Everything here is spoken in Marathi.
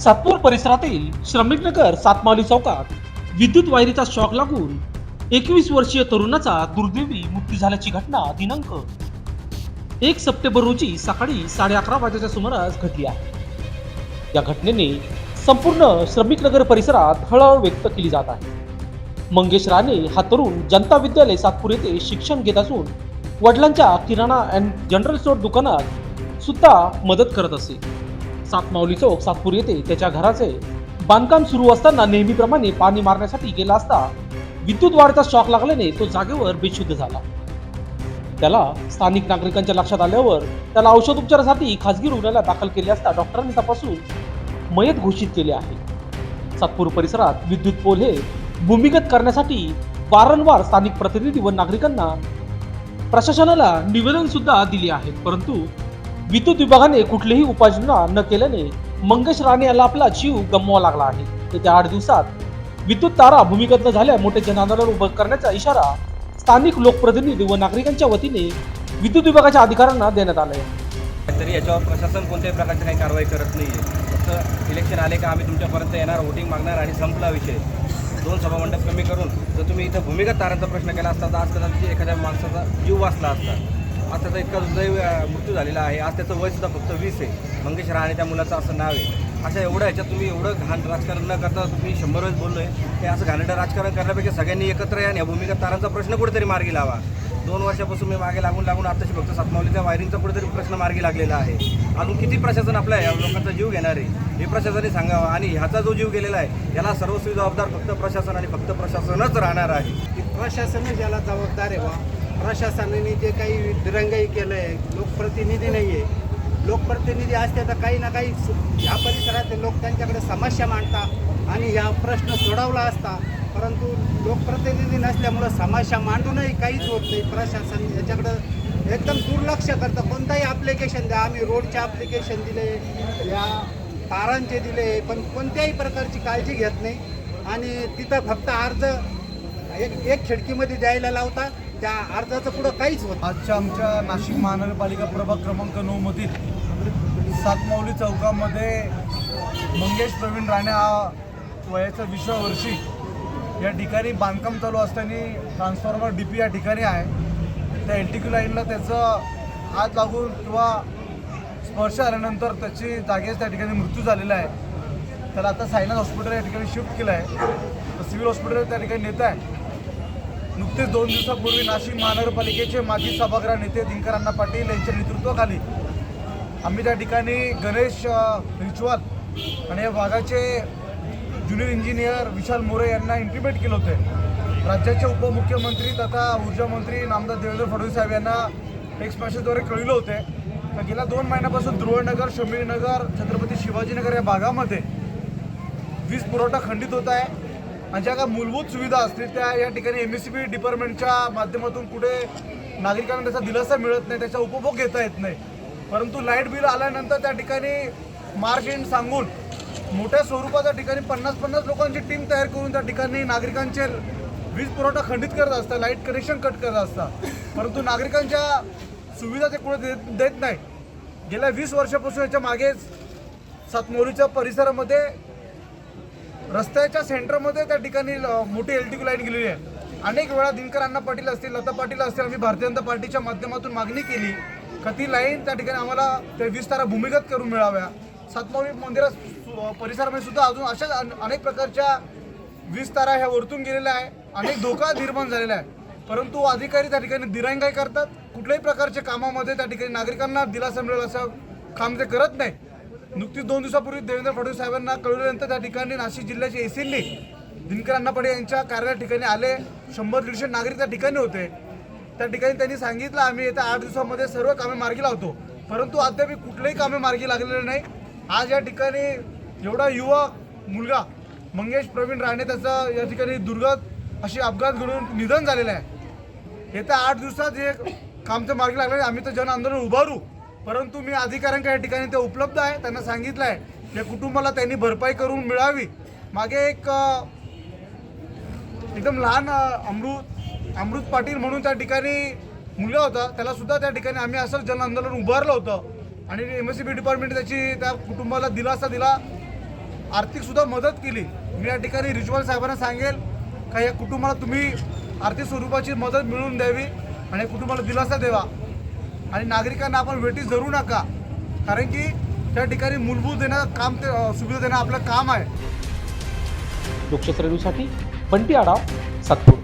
सातपूर परिसरातील श्रमिक नगर सातमावली चौकात विद्युत वायरीचा शॉक लागून एकवीस वर्षीय तरुणाचा दुर्दैवी मृत्यू झाल्याची घटना दिनांक एक सप्टेंबर रोजी सकाळी साडे अकरा वाजेच्या सुमारास घडली आहे. या घटनेने संपूर्ण श्रमिक नगर परिसरात हळहळ व्यक्त केली जात आहे. मंगेश राणे हा तरुण जनता विद्यालय सातपूर येथे शिक्षण घेत असून वडिलांच्या किराणा अँड जनरल स्टोअर दुकानात सुद्धा मदत करत असे. सातमावली चौक सातपूर येथे त्याच्या घराचे बांधकाम सुरू असताना नेहमीप्रमाणे पाणी मारण्यासाठी गेला असता विद्युत वाढचा शॉक लागल्याने तो जागेवर बेशुद्ध झाला. त्याला स्थानिक नागरिकांच्या लक्षात आल्यावर त्याला औषध उपचारासाठी खासगी रुग्णालयात दाखल केले असता डॉक्टरांनी तपासून मयत घोषित केले आहे. सातपूर परिसरात विद्युत पोल हे भूमिगत करण्यासाठी वारंवार स्थानिक प्रतिनिधी व नागरिकांना प्रशासनाला निवेदन सुद्धा दिले आहेत. परंतु विद्युत विभागाने कुठलीही उपाययोजना न केल्याने मंगेश राणे याला आपला जीव गमवावा लागला आहे. येत्या आठ दिवसात विद्युत तारा भूमिगत न झाल्या मोठे जनआंदोलन उभं करण्याचा इशारा स्थानिक लोकप्रतिनिधी व नागरिकांच्या वतीने विद्युत विभागाच्या अधिकाऱ्यांना देण्यात आला आहे तरी याच्यावर प्रशासन कोणत्याही प्रकारची काही कारवाई करत नाही आहे फक्त इलेक्शन आले का आम्ही तुमच्यापर्यंत येणार वोटिंग मागणार आणि संपला विषय. दोन सभामंडप कमी करून जर तुम्ही इथं भूमिगत तारांचा प्रश्न केला असता तर आज कदाचित एखाद्या माणसाचा जीव वाचला असता. आज त्याचा इतका दुर्दैवी मृत्यू झालेला आहे. आज त्याचं वय सुद्धा फक्त वीस आहे. मंगेश राणे त्या मुलाचं असं नाव आहे. अशा एवढं ह्याच्यात तुम्ही एवढं घाण राजकारण न करता तुम्ही शंभर वेळेस बोललोय. हे असं घाणेरडं राजकारण करण्यापेक्षा सगळ्यांनी एकत्र या आणि या भूमिगत तारांचा प्रश्न कुठेतरी मार्गी लावा. दोन वर्षापासून मी मागे लागून लागून आताशी फक्त सातमावलीच्या वायरिंगचा कुठेतरी प्रश्न मार्गी लागलेला आहे. अजून किती प्रशासन आपल्या या लोकांचा जीव घेणार आहे हे प्रशासनाने सांगावं. आणि ह्याचा जो जीव गेलेला आहे याला सर्वस्वी जबाबदार फक्त प्रशासन आणि फक्त प्रशासनच राहणार आहे. प्रशासनच याला जबाबदार आहे वा प्रशासनाने जे काही दिरंगाई केलं आहे लोकप्रतिनिधी नाही आहे लोकप्रतिनिधी असते तर काही ना काही सु- परिसरातले लोक त्यांच्याकडे समस्या मांडतात आणि ह्या प्रश्न सोडवला असता. परंतु लोकप्रतिनिधी नसल्यामुळं समस्या मांडूनही काहीच होत नाही. प्रशासन याच्याकडं एकदम दुर्लक्ष करतं. कोणताही ॲप्लिकेशन द्या. आम्ही रोडचे ॲप्लिकेशन दिले या तारांचे दिले पण कोणत्याही प्रकारची काळजी घेत नाही. आणि तिथं फक्त अर्ज एक एक खिडकीमध्ये द्यायला लावता त्या अर्जाचं पुढं काहीच होत आजच्या आमच्या नाशिक महानगरपालिका प्रभाग क्रमांक नऊ मधील सातमावली चौकामध्ये मंगेश प्रवीण राणे हा वयाच्या विसव्या वर्षी या ठिकाणी बांधकाम चालू असताना ट्रान्सफॉर्मर डी पी या ठिकाणी आहे. त्या एल टी क्यू लाईनला त्याचं हात लागून किंवा स्पर्श आल्यानंतर त्याची जागेच त्या ठिकाणी मृत्यू झालेला आहे. त्याला आता सायनाथ हॉस्पिटल या ठिकाणी शिफ्ट केलं आहे सिव्हिल हॉस्पिटल त्या ठिकाणी नेत आहे. नुकतेच दोन दिवसापूर्वी नाशिक महानगरपालिकेचे माजी सभागृह नेते दिनकर अण्णा पाटील यांच्या नेतृत्वाखाली आम्ही त्या ठिकाणी गणेश रिच्युअल रिचवाल आणि या भागाचे ज्युनियर इंजिनियर विशाल मोरे यांना इंटिमेट केले होते. राज्याचे उपमुख्यमंत्री तथा ऊर्जा मंत्री नामदार देवेंद्र फडणवीस साहेब यांना टेक्स्ट मेसेजद्वारे कळविले होते. तर गेल्या दोन महिन्यापासून ध्रुवनगर शमीरनगर छत्रपती शिवाजीनगर या भागामध्ये वीज पुरवठा खंडित होत आहे. आणि ज्या काय मूलभूत सुविधा असतील त्या या ठिकाणी एम एस सी बी डिपार्टमेंटच्या माध्यमातून कुठे नागरिकांना त्याचा दिलासा मिळत नाही त्याचा उपभोग घेता येत नाही. परंतु लाइट बिल आल्यानंतर त्या ठिकाणी मार्च एंड सांगून मोठ्या स्वरूपाच्या ठिकाणी पन्नास पन्नास लोकांची टीम तयार करून त्या ठिकाणी नागरिकांचे वीज पुरवठा खंडित करत असतात लाइट कनेक्शन कट करत असतात. परंतु नागरिकांच्या सुविधा ते कुठे देत देत नाही गेल्या वीस वर्षापासून याच्या मागेच सातमोरीच्या परिसरामध्ये रस्त्याच्या सेंटरमध्ये त्या ठिकाणी मोठी एल टी क्यू लाईन गेलेली आहे. अनेक वेळा दिनकर अण्णा पाटील असतील लता पाटील असतील आम्ही भारतीय जनता पार्टीच्या माध्यमातून मागणी केली का ती लाईन त्या ठिकाणी आम्हाला त्या वीस तारा भूमिगत करून मिळाव्या. सातमावी मंदिरा परिसरामध्ये सुद्धा अजून अशाच अन- अनेक प्रकारच्या वीज तारा ह्या वरतून गेलेल्या आहे. अनेक धोका निर्माण झालेला आहे. परंतु अधिकारी त्या ठिकाणी दिरंगाई करतात. कुठल्याही प्रकारच्या कामामध्ये त्या ठिकाणी नागरिकांना दिलासा मिळेल असं काम ते करत नाही नुकतीच दोन दिवसापूर्वी देवेंद्र फडणवीस साहेबांना कळवल्यानंतर त्या ठिकाणी नाशिक जिल्ह्याचे एसींनी दिनकर अण्णा पडे यांच्या कार्यालय ठिकाणी आले. शंभर दीडशे नागरिक त्या ठिकाणी होते. त्या ठिकाणी त्यांनी सांगितलं आम्ही येत्या आठ दिवसामध्ये सर्व कामे मार्गी लावतो. परंतु अद्याप कुठलेही कामे मार्गी लागलेले नाही. आज या ठिकाणी एवढा युवा मुलगा मंगेश प्रवीण राणे त्याचं या ठिकाणी दुर्गत अशी अपघात घडून निधन झालेलं आहे. येत्या आठ दिवसात हे काम मार्गी लागले आम्ही तर जन आंदोलन उभारू. परंतु मी अधिकाऱ्यांच्या या ठिकाणी ते उपलब्ध आहे त्यांना सांगितलं आहे. या कुटुंबाला त्यांनी भरपाई करून मिळावी. मागे एक एकदम लहान अमृत अमृत पाटील म्हणून त्या ठिकाणी मुलगा होता. त्याला सुद्धा त्या ठिकाणी आम्ही असंच जन आंदोलन उभारलं होतं. आणि M S C B department त्याची त्या कुटुंबाला दिलासा दिला. आर्थिकसुद्धा मदत केली. मी या ठिकाणी रिज्वाल साहेबांना सांगेल का या कुटुंबाला तुम्ही आर्थिक स्वरूपाची मदत मिळवून द्यावी आणि कुटुंबाला दिलासा द्यावा. आणि नागरिकांना आपण वेटीस धरू नका. कारण की त्या ठिकाणी मूलभूत देणं काम ते सुविधा देणं आपलं काम आहे. लोकशास्त्र न्यूजसाठी बंटी आडा सातपूर.